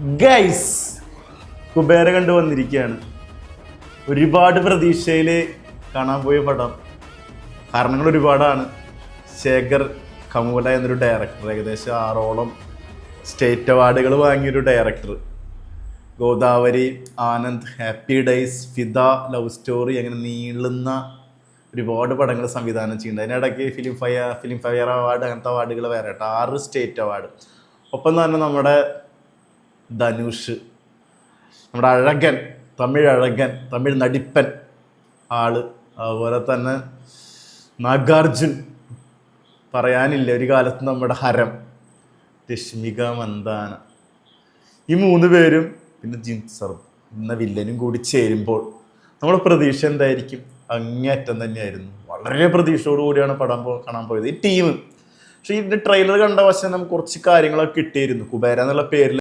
Guys Kubera കണ്ടു വന്നിരിക്കുകയാണ്. ഒരുപാട് പ്രതീക്ഷയിൽ കാണാൻ പോയ പടം. കാരണങ്ങൾ ഒരുപാടാണ്. ശേഖർ കമൂല എന്നൊരു ഡയറക്ടർ ഏകദേശം ആറോളം സ്റ്റേറ്റ് അവാർഡുകൾ വാങ്ങിയൊരു director Godavari Anand happy days Fidaa love story അങ്ങനെ നീളുന്ന ഒരുപാട് പടങ്ങൾ സംവിധാനം ചെയ്യുന്നുണ്ട് അതിനിടയ്ക്ക് film fire film fire award അങ്ങനത്തെ അവാർഡുകൾ വേറെ ആറ് സ്റ്റേറ്റ് അവാർഡ് ഒപ്പം തന്നെ നമ്മുടെ ധനുഷ്. നമ്മുടെ അഴകൻ തമിഴ് അഴകൻ തമിഴ് നടിപ്പൻ ആൾ. അതുപോലെ തന്നെ നാഗാർജുൻ. പറയാനില്ല ഒരു കാലത്ത് നമ്മുടെ ഹരം രശ്മിക മന്ദാന. ഈ മൂന്ന് പേരും പിന്നെ ജിൻസർ എന്ന വില്ലനും കൂടി ചേരുമ്പോൾ നമ്മുടെ പ്രതീക്ഷ എന്തായിരിക്കും? അങ്ങേയറ്റം തന്നെയായിരുന്നു. വളരെ പ്രതീക്ഷയോടു കൂടിയാണ് പടം പോ കാണാൻ പോയത്. ഈ ടീം. പക്ഷേ ഇതിന്റെ ട്രെയിലർ കണ്ട വശം നമുക്ക് കുറച്ച് കാര്യങ്ങളൊക്കെ കിട്ടിയിരുന്നു. കുബേര എന്നുള്ള പേരിൽ